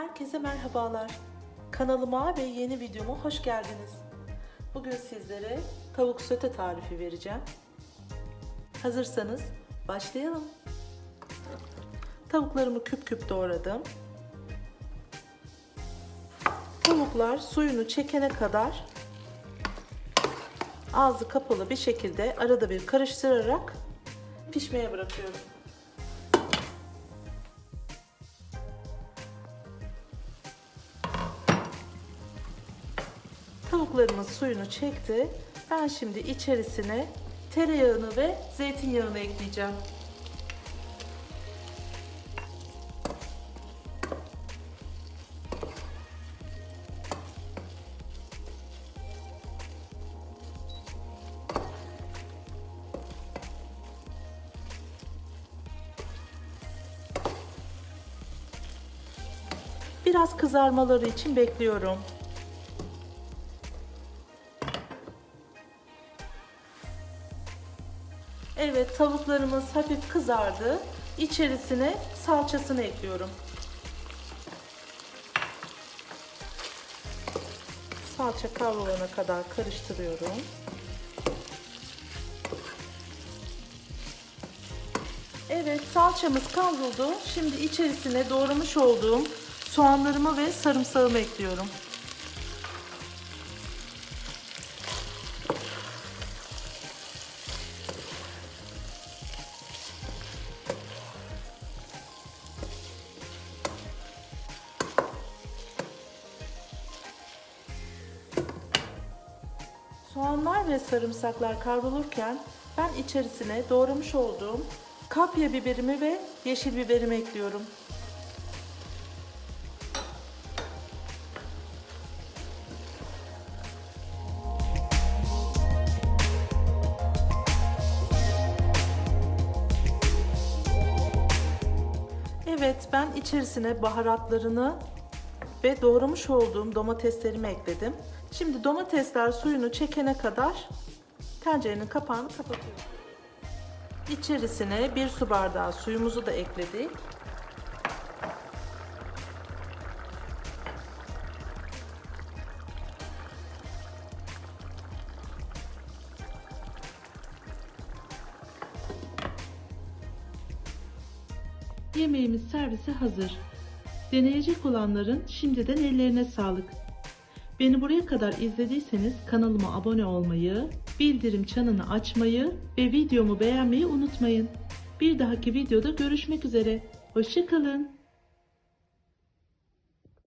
Herkese merhabalar. Kanalıma ve yeni videoma hoş geldiniz. Bugün sizlere tavuk söte tarifi vereceğim. Hazırsanız başlayalım. Tavuklarımı küp küp doğradım. Tavuklar suyunu çekene kadar ağzı kapalı bir şekilde arada bir karıştırarak pişmeye bırakıyorum. Tavuklarımın suyunu çekti. Ben şimdi içerisine tereyağını ve zeytinyağını ekleyeceğim. Biraz kızarmaları için bekliyorum. Evet tavuklarımız hafif kızardı. İçerisine salçasını ekliyorum. Salça kavrulana kadar karıştırıyorum. Evet salçamız kavruldu. Şimdi içerisine doğramış olduğum soğanlarımı ve sarımsağımı ekliyorum. Soğanlar ve sarımsaklar kavrulurken ben içerisine doğramış olduğum kapya biberimi ve yeşil biberimi ekliyorum. Evet ben içerisine baharatlarını ve doğramış olduğum domateslerimi ekledim. Şimdi domatesler suyunu çekene kadar tencerenin kapağını kapatıyorum. İçerisine bir su bardağı suyumuzu da ekledik. Yemeğimiz servise hazır. Deneyecek olanların şimdiden ellerine sağlık. Beni buraya kadar izlediyseniz kanalıma abone olmayı, bildirim çanını açmayı ve videomu beğenmeyi unutmayın. Bir dahaki videoda görüşmek üzere. Hoşçakalın.